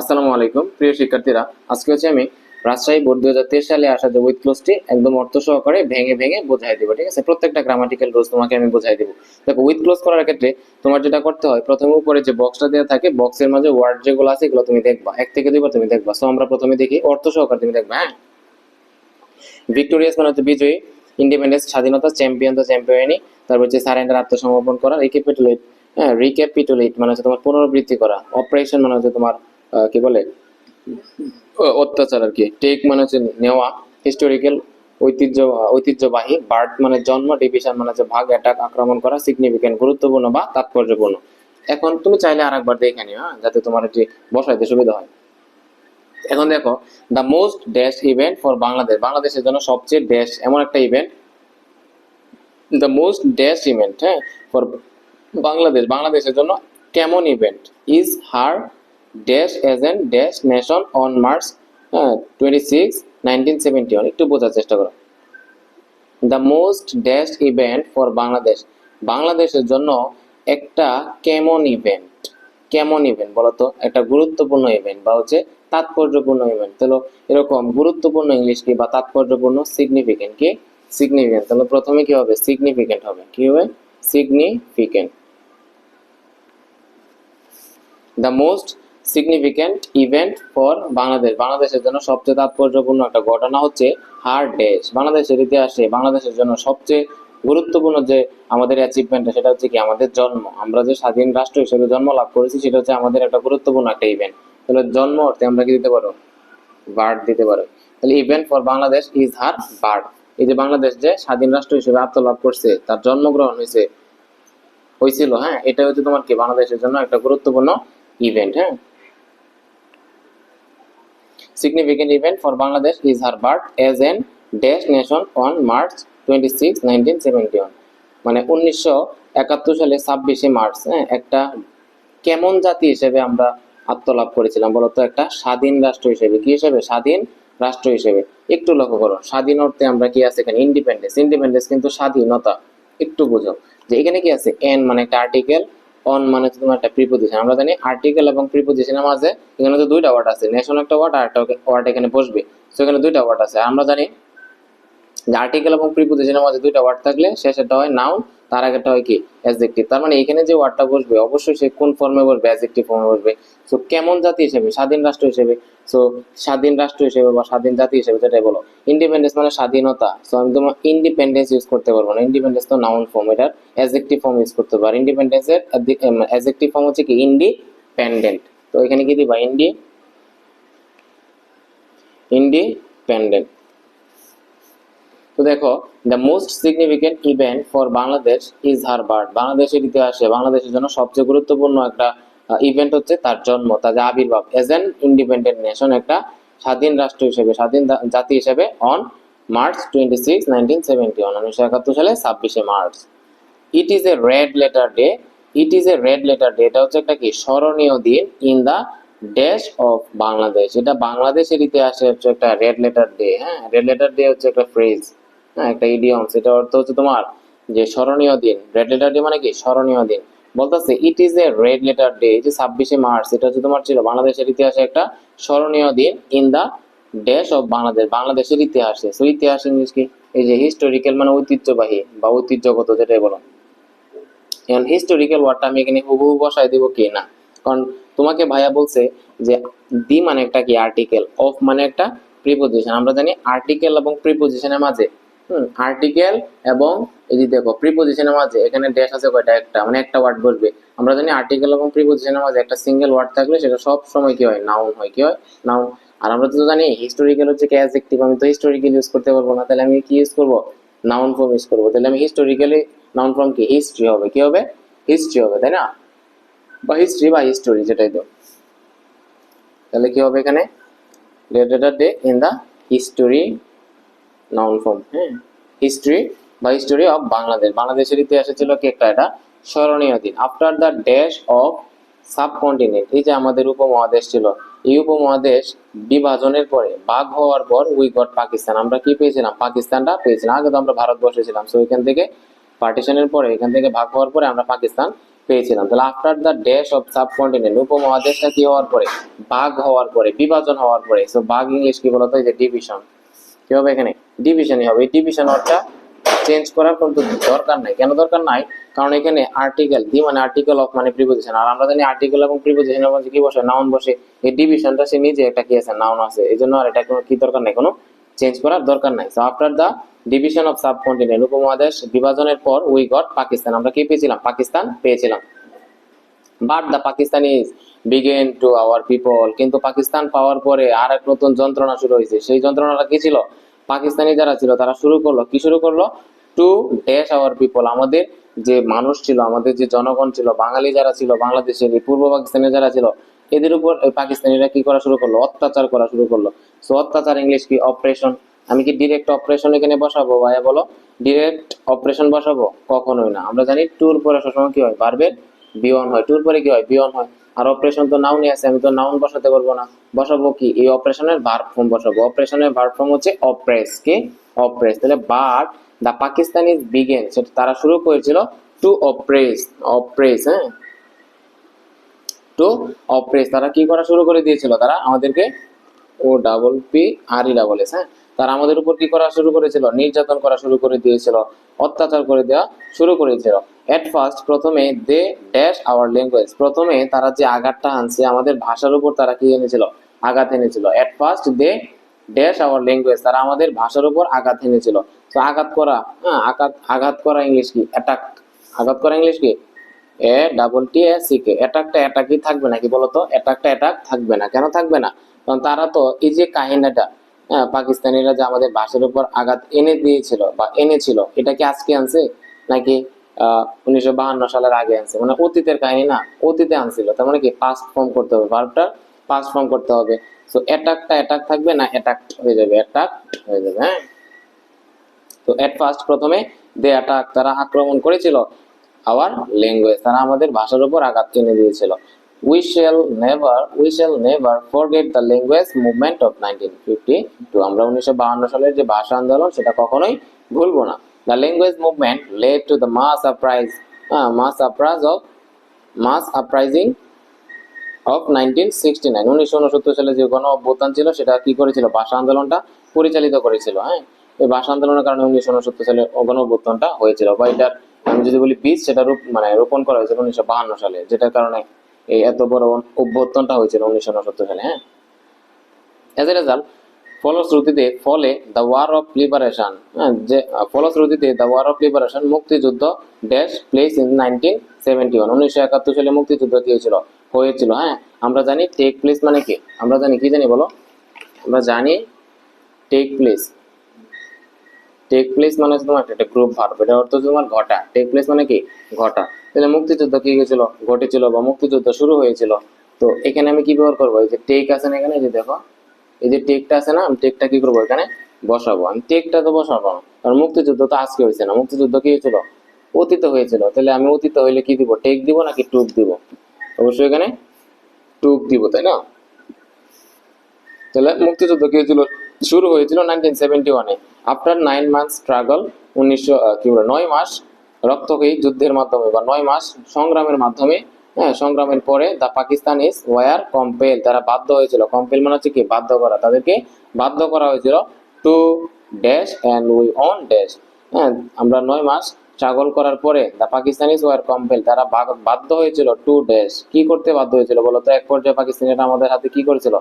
আসসালামু আলাইকুম, প্রিয় শিক্ষার্থীরা। আজকে হচ্ছে আমি রাজশাহী বোর্ড দুই হাজার তেইশ সালে আসা যে উইথ ক্লোজটি, একদম অর্থ সহকারে ভেঙে ভেঙে বোঝাই দেবো, ঠিক আছে? প্রত্যেকটা গ্রামাটিক্যাল রোজ তোমাকে আমি বোঝাই দেবো। দেখো উইথ ক্লোজ করার ক্ষেত্রে তোমার যেটা করতে হয়, প্রথমে উপরে যে বক্সটা দেওয়া থাকে বক্সের মাঝে ওয়ার্ড যেগুলো আছে, এগুলো তুমি দেখবা। এক থেকে দুইবার তুমি দেখবা। সো আমরা প্রথমে দেখি, অর্থ সহকারে তুমি দেখবা হ্যাঁ? ভিক্টোরিয়াস মানে হচ্ছে বিজয়ী ইন্ডিপেন্ডেন্স স্বাধীনতা চ্যাম্পিয়ন তো চ্যাম্পিয়নই তারপর হচ্ছে সারেন্ডার আত্মসমর্পণ করা রিক্যাপিটুলেট হ্যাঁ রিক্যাপিটুলেট মানে হচ্ছে তোমার পুনরাবৃত্তি করা। অপারেশন মানে হচ্ছে তোমার কি বলে? অত্যাচার আর কি। টেক মানে হচ্ছে নেওয়া হিস্টোরিক্যাল ঐতিহ্য, ঐতিহ্যবাহী বার্ড মানে জন্ম ডিভিশন মানে হচ্ছে ভাগ অ্যাটাক আক্রমণ করা সিগনিফিকেন্ট গুরুত্বপূর্ণ বা তাৎপর্যপূর্ণ। এখন তুমি চাইলে আরেকবার দেখে নিও হ্যাঁ যাতে তোমার এটি বসাইতে সুবিধা হয়। এখন দেখো the most dash event for Bangladesh বাংলাদেশের জন্য সবচেয়ে ড্যাশ এমন একটা event the most dash event হ্যাঁ ফর বাংলাদেশ বাংলাদেশের জন্য কেমন event is her dash agent, dash nation on March twenty six nineteen seventy one একটু বোঝার চেষ্টা করো। The most dash event for Bangladesh. বাংলাদেশের জন্য একটা কেমন ইভেন্ট? কেমন ইভেন্ট বলতো একটা গুরুত্বপূর্ণ ইভেন্ট বা হচ্ছে তাৎপর্যপূর্ণ ইভেন্ট। তাহলে এরকম গুরুত্বপূর্ণ ইংলিশ কি বা তাৎপর্যপূর্ণ সিগনিফিকেন্ট কি? সিগনিফিকেন্ট তাহলে প্রথমে কি হবে? সিগনিফিকেন্ট হবে। কি হবে? Significant the most significant event for Bangladesh বাংলাদেশের জন্য সবচেয়ে তাৎপর্যপূর্ণ একটা ঘটনা হচ্ছে হার্ড ডেস বাংলাদেশের ইতিহাসে বাংলাদেশের জন্য সবচেয়ে গুরুত্বপূর্ণ যে আমাদের অ্যাচিভমেন্ট সেটা হচ্ছে কি আমাদের জন্ম। আমরা যে স্বাধীন রাষ্ট্র হিসেবে জন্ম লাভ করেছি, সেটা হচ্ছে আমাদের একটা গুরুত্বপূর্ণ একটা ইভেন্ট তাহলে জন্ম অর্থে আমরা কি দিতে পারো? বার্ড দিতে পারো। তাহলে event for Bangladesh is her birth এই যে বাংলাদেশ যে স্বাধীন রাষ্ট্র হিসেবে আত্মলাভ করছে, তার জন্মগ্রহণ হয়েছে, হয়েছিল হ্যাঁ? এটা হচ্ছে তোমার কি? বাংলাদেশের জন্য একটা গুরুত্বপূর্ণ ইভেন্ট হ্যাঁ? Significant event for Bangladesh is her birth as an dash nation on March 26, 1971 মানে উনিশশো একাত্তর সালে ছাব্বিশে মার্চ হ্যাঁ? একটা কেমন জাতি হিসেবে আমরা আত্মলাভ করেছিলাম বলতো? একটা স্বাধীন রাষ্ট্র হিসেবে। কি হিসেবে? স্বাধীন রাষ্ট্র হিসেবে। একটু লক্ষ্য করো স্বাধীন অর্থে আমরা কি আছে এখানে? ইন্ডিপেন্ডেন্স ইন্ডিপেন্ডেন্স কিন্তু স্বাধীনতা। একটু বুঝো যে এখানে কি আছে? এন মানে একটা আর্টিকেল অন মানে হচ্ছে তোমার একটা প্রিপোজিশন আমরা জানি আর্টিকেল এবং প্রিপোজিশনের মাঝে এখানে তো দুইটা ওয়ার্ড আছে নেশন একটা ওয়ার্ড আর একটা ওয়ার্ড এখানে বসবে। তো এখানে দুইটা ওয়ার্ড আছে। আমরা জানি যে আর্টিকেল এবং প্রিপোজিশনের মাঝে দুইটা ওয়ার্ড থাকলে শেষেরটা হয় নাউন তার আগেরটা হয় কি? অ্যাডজেক্টিভ তার মানে এখানে যে ওয়ার্ডটা বসবে, অবশ্যই সে কোন ফর্মে বসবে? অ্যাডজেক্টিভ ফর্মে বসবে। সো কেমন জাতি হিসেবে? স্বাধীন রাষ্ট্র হিসেবে। সো স্বাধীন রাষ্ট্র হিসেবে বা স্বাধীন জাতি হিসেবে যেটাই বলো। ইন্ডিপেন্ডেন্স মানে স্বাধীনতা। সো আমি তোমার ইন্ডিপেন্ডেন্স ইউজ করতে পারব না। ইন্ডিপেন্ডেন্স তো নাউন ফর্ম এটার অ্যাডজেক্টিভ ফর্ম ইউজ করতে পারো। ইন্ডিপেন্ডেন্সের অ্যাডজেক্টিভ ফর্ম হচ্ছে কি? ইন্ডিপেন্ডেন্ট তো এখানে কি দিবা? ইন্ডি ইন্ডিপেন্ডেন্ট তো দেখো the most significant event for Bangladesh is her birth বাংলাদেশের ইতিহাসে বাংলাদেশের জন্য সবচেয়ে গুরুত্বপূর্ণ একটা ইভেন্ট হচ্ছে তার জন্ম, তার আবির্ভাব। এজ এন ইন্ডিপেন্ডেন্ট নেশন একটা স্বাধীন রাষ্ট্র হিসেবে, স্বাধীন জাতি হিসেবে on March twenty six nineteen seventy one উনিশশো একাত্তর সালে ছাব্বিশে March it is a red letter day it is a red letter day এটা হচ্ছে একটা কি? স্মরণীয় দিন in the dash of Bangladesh এটা বাংলাদেশের ইতিহাসে হচ্ছে একটা রেড লেটার ডে হ্যাঁ? রেড লেটার ডে হচ্ছে একটা ফ্রেজ একটা ইডিয়ম সেটা অর্থ হচ্ছে তোমার যে স্মরণীয় দিন রেড লেটার ডে মানে কি? স্মরণীয় দিন। বলতেছে it is a red letter day যে ছাব্বিশে মার্চ, এটা হচ্ছে তোমার ছিল বাংলাদেশের ইতিহাসে একটা স্মরণীয় দিন in the dash of Bangladesh, বাংলাদেশের ইতিহাসে। সো ইতিহাস ইংলিশ কি? এই যে হিস্টোরিক্যাল মানে ঐতিহ্যবাহী বা ঐতিহ্যগত, যেটাই বলো। এখন হিস্টোরিক্যাল ওয়ার্ডটা আমি এখানে হুবহু বসাই দিব কি না? কারণ তোমাকে ভাইয়া বলছে যে দি মানে একটা কি? আর্টিকেল অফ মানে একটা প্রিপোজিশন আমরা জানি আর্টিকেল এবং প্রিপোজিশনের মাঝে হুম আর্টিকেল এবং এই যে দেখো প্রিপোজিশনের মাঝে এখানে ড্যাশ আছে কয়টা একটা মানে একটা ওয়ার্ড বসবে আমরা জানি আর্টিকেল এবং প্রিপোজিশনের মাঝে একটা সিঙ্গেল ওয়ার্ড থাকলে সেটা সব সময় কি হয় নাউন হয় কি হয় নাউন আর আমরা তো জানি হিস্টোরিক্যাল হচ্ছে কি অ্যাডজেক্টিভ আমি তো হিস্টোরিক্যাল ইউজ করতে পারব না তাহলে আমি কি ইউজ করব নাউন ফর্ম ইউজ করব তাহলে আমি হিস্টোরিক্যালি নাউন ফর্ম কি হিস্ট্রি হবে কি হবে হিস্ট্রি হবে তাই না বা হিস্ট্রি বা হিস্টোরি যেটাই তো তাহলে কি হবে এখানে day in the history noun form. হ্যাঁ হিস্ট্রি বা হিস্টোরি অফ বাংলাদেশ বাংলাদেশের ইতিহাসে ছিল কি একটা এটা। স্মরণীয় দিন। After the dash of subcontinent এই যে আমাদের উপমহাদেশ ছিল এই উপমহাদেশ বিভাজনের পরে ভাগ হওয়ার পর উই গট পাকিস্তান আমরা কি পেয়েছিলাম? পাকিস্তানটা পেয়েছিলাম। আগে তো আমরা ভারতবর্ষে ছিলাম। সো এখান থেকে পার্টিশনের পরে এখান থেকে ভাগ হওয়ার পরে আমরা পাকিস্তান পেয়েছিলাম। তাহলে after the dash of subcontinent উপমহাদেশটা কি হওয়ার পরে? ভাগ হওয়ার পরে বিভাজন হওয়ার পরে। সো ভাগ ইংলিশ কি বলতো? এই যে ডিভিশন কি হবে এখানে? ডিভিশনই হবে। ডিভিশন ওয়ার্ডটা চেঞ্জ করার কিন্তু দরকার নাই। কেন দরকার নাই? কারণ এখানে আর্টিকেল দি মানে আর্টিকেল অফ মানে প্রিপোজিশন আর আমরা জানি আর্টিকেল এবং প্রিপোজিশনের মধ্যে কি বসে? নাউন বসে। এই ডিভিশনটা সে নিজে একটা কি আছে? নাউন আছে। এই জন্য আর এটা কোনো কি দরকার নাই? কোনো চেঞ্জ করার দরকার নাই। So after the division of subcontinent উপমহাদেশ বিভাজনের পর উই গট পাকিস্তান আমরা কি পেয়েছিলাম? পাকিস্তান পেয়েছিলাম। But the Pakistanis began to our people কিন্তু পাকিস্তান পাওয়ার পরে আর এক নতুন যন্ত্রণা শুরু হয়েছে। সেই যন্ত্রণাটা কি ছিল? পাকিস্তানি যারা ছিল, তারা শুরু করল। কি শুরু করল? টু ড্যাশ আওয়ার পিপল আমাদের যে মানুষ ছিল, আমাদের যে জনগণ ছিল, বাঙালি যারা ছিল, বাংলাদেশের পূর্ব পাকিস্তানের যারা ছিল, এদের উপর পাকিস্তানিরা কি করা শুরু করল? অত্যাচার করা শুরু করল। সো অত্যাচার ইংলিশ কি? অপারেশন আমি কি ডিরেক্ট অপারেশন এখানে বসাবো, ভাইয়া, বলো? ডিরেক্ট অপারেশন বসাবো? কখনোই না। আমরা জানি টুর পরে সবসময় কি হয়? বারবের বিয়ন হয় টুর পরে কি হয়? বিয়ন হয়। আর অপারেশন তো নাউনই আছে, আমি তো নাউন বসাতে পারব না। বসাবো কি? এই অপারেশনের ভার্ব ফর্ম বসাবো। অপারেশনের ভার্ব ফর্ম হচ্ছে অপ্রেস কি? অপ্রেস তাহলে বাট দ্য পাকিস্তানিজ বিগেন সেটা তারা শুরু করেছিল টু অপ্রেস অপ্রেস হ্যাঁ? টু অপ্রেস তারা কি করা শুরু করে দিয়েছিল তারা? আমাদেরকে O double P R E double S হ্যাঁ? তারা আমাদের উপর কি করা শুরু করেছিল? নির্যাতন করা শুরু করে দিয়েছিল, অত্যাচার করে দেওয়া শুরু করেছিল। এট ফার্স্ট প্রথমে দে ড্যাশ আওয়ার ল্যাঙ্গুয়েজ প্রথমে তারা যে আঘাতটা আনছে, আমাদের ভাষার উপর তারা কি এনেছিল? আঘাত এনেছিল। At first they dash our language তারা আমাদের ভাষার উপর আঘাত এনেছিল। তো আঘাত করা হ্যাঁ আঘাত আঘাত করা ইংলিশ কি? অ্যাটাক আঘাত করা ইংলিশ কি? এ double T A C K অ্যাটাকটা অ্যাটাকই থাকবে না কি বলতো অ্যাটাকটা অ্যাটাক থাকবে না। কেন থাকবে না? কারণ তারা তো এই যে কাহিনীটা পাকিস্তানিরা যে আমাদের ভাষার উপর আঘাত এনে দিয়েছিল বা এনেছিল, এটা কি আজকে আনছে? নাকি উনিশশো বাহান্ন সালের আগে আনছে? মানে অতীতের কাহিনী না, অতীতে আনছিল। তার মানে কি পাস্ট ফর্ম করতে হবে। পাস্ট ফর্ম করতে হবে। সো অ্যাটাকটা অ্যাটাক থাকবে না অ্যাটাক হয়ে যাবে? অ্যাটাক হয়ে যাবে হ্যাঁ? তো এট ফার্স্ট প্রথমে দে অ্যাটাক তারা আক্রমণ করেছিল আওয়ার ল্যাঙ্গুয়েজ তারা আমাদের ভাষার উপর আঘাত এনে দিয়েছিল। Shall never we shall never forget the language movement of nineteen fifty two আমরা উনিশশো বাহান্ন সালের যে ভাষা আন্দোলন, সেটা কখনোই ভুলবো না। Led to the mass uprise mass uprise of mass uprising of nineteen sixty nine উনিশশো উনসত্তর সালে যে গণ অভ্যুত্থান ছিল, সেটা কি করেছিল? ভাষা আন্দোলনটা পরিচালিত করেছিল হ্যাঁ? এই ভাষা আন্দোলনের কারণে উনিশশো উনসত্তর সালে গণ অভ্যুত্থানটা হয়েছিল। বা এটার আমি যদি বলি বীজ সেটা রূপ মানে রোপণ করা হয়েছিল উনিশশো বাহান্ন সালে, যেটার কারণে এই এত বড় অভ্যুত্থানটা হয়েছিল উনিশশো উনসত্তর সালে হ্যাঁ? এজ এ রেজাল্ট ফলশ্রুতিতে ফলে দ্য ওয়ার অফ লিবারেশন যে ফলশ্রুতিতে দ্য ওয়ার অফ লিবারেশন মুক্তিযুদ্ধ dash place in nineteen seventy one উনিশশো একাত্তর সালে মুক্তিযুদ্ধ কি হয়েছিল? হয়েছিল হ্যাঁ? আমরা জানি টেক প্লেস মানে কি? আমরা জানি, কি জানি বলো? আমরা জানি টেক প্লেস টেক প্লেস মানে তোমার একটা গ্রুপ ভার্ব, এটা অর্থ তোমার ঘটা। টেক প্লেস মানে কি? ঘটা। তাহলে মুক্তিযুদ্ধ কি হয়েছিল? ঘটেছিল বা মুক্তিযুদ্ধ শুরু হয়েছিল। তো এখানে আমি কি ব্যবহার করব? এই যে টেক আছে না এখানে, এই যে দেখো, এই যে টেকটা আছে না, আমি টেকটা কি করব এখানে? বসাবো। আমি টেকটা তো বসাবো। না কারণ মুক্তিযুদ্ধ তো আজকে হয়েছে না। মুক্তিযুদ্ধ কি হয়েছিল? অতীত হয়েছিল। তাহলে আমি অতীত হইলে কি দিব? টেক দিব নাকি টুক দিব? অবশ্যই এখানে টুক দিব, তাই না? তাহলে মুক্তিযুদ্ধ কি হয়েছিল? শুরু হয়েছিল নাইনটিন সেভেন্টি ওয়ানে আফটার নাইন মান্থ স্ট্রাগল উনিশশো কি বলে, নয় মাস রক্তক্ষয়ী যুদ্ধের মাধ্যমে বা নয় মাস সংগ্রামের মাধ্যমে হ্যাঁ সংগ্রামের পরে the Pakistan is were compel তারা বাধ্য হয়েছিল। কম্পেল মানে হচ্ছে কি? বাধ্য করা। তাদেরকে বাধ্য করা হয়েছিল to dash and we won dash হ্যাঁ আমরা নয় মাস স্ট্রাগল করার পরে দ্য পাকিস্তানিজ ওয়ার কম্পেল তারা বাধ্য হয়েছিল টু ড্যাশ কি করতে বাধ্য হয়েছিল বলতো এক পর্যায়ে পাকিস্তানিরা আমাদের হাতে কি করেছিল?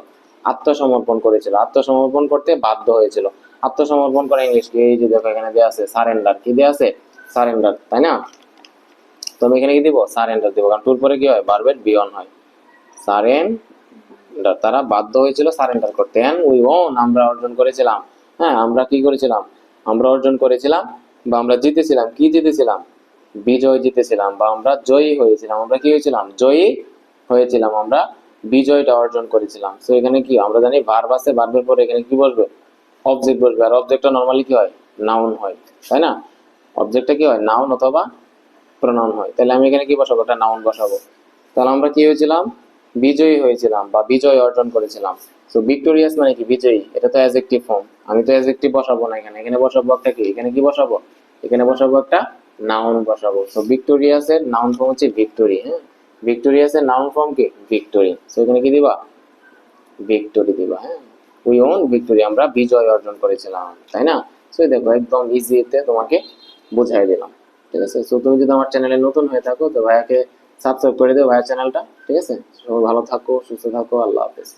আত্মসমর্পণ করেছিল। আত্মসমর্পণ করতে বাধ্য হয়েছিল। আত্মসমর্পণ করা ইংলিশ কি এই যে দেখো, এখানে দেওয়া আছে সারেন্ডার কি দেওয়া আছে? সারেন্ডার তাই না? তো আমি এখানে কি দিব? সারেন্ডার দিব। কারণ টুর পরে কি হয়? বারবেট বিয়ন হয়। সারেন্ডার তারা বাধ্য হয়েছিল সারেন্ডার করতে। হ্যাঁ উই ওন আমরা অর্জন করেছিলাম। হ্যাঁ আমরা কি করেছিলাম? আমরা অর্জন করেছিলাম বা আমরা জিতেছিলাম। কি জিতেছিলাম? বিজয় জিতেছিলাম বা আমরা জয়ী হয়েছিলাম। আমরা কি হয়েছিলাম? জয়ী হয়েছিলাম। আমরা বিজয়টা অর্জন করেছিলাম। তো এখানে কি? আমরা জানি ভার্ব আছে। ভার্বের পরে এখানে কি বসবে? অবজেক্ট বসবে আর অবজেক্টটা নর্মালি কি হয়? নাউন হয়, তাই না? অবজেক্টটা কি হয়? নাউন অথবা প্রনাউন হয়। তাহলে আমি এখানে কি বসাবো? একটা নাউন বসাবো। তাহলে আমরা কি হয়েছিলাম? বিজয়ী হয়েছিলাম বা বিজয় অর্জন করেছিলাম। তো ভিক্টোরিয়াস মানে কি? বিজয়ী। এটা তো অ্যাজেক্টিভ ফর্ম আমি তো অ্যাজেক্টিভ বসাবো না এখানে। এখানে বসাবো একটা কি? এখানে কি বসাবো? এখানে বসাবো একটা নাউন বসাবো। তো ভিক্টোরিয়াসের নাউন ফর্ম হচ্ছে ভিক্টোরি হ্যাঁ? ভিক্টোরিয়াসের নাউন ফর্ম কি? ভিক্টোরি সো এখানে কি দিবা? ভিক্টোরি দিবা হ্যাঁ? উই ওন ভিক্টোরি আমরা বিজয় অর্জন করেছিলাম, তাই না? সো দেখো, একদম ইজিতে তোমাকে বুঝাই দিলাম, ঠিক আছে? সো তুমি যদি আমার চ্যানেলে নতুন হয়ে থাকো, তো ভাইয়াকে সাবস্ক্রাইব করে দিও ভাইয়ার চ্যানেলটা ঠিক আছে? সবাই ভালো থাকো, সুস্থ থাকো, আল্লাহ হাফেজ।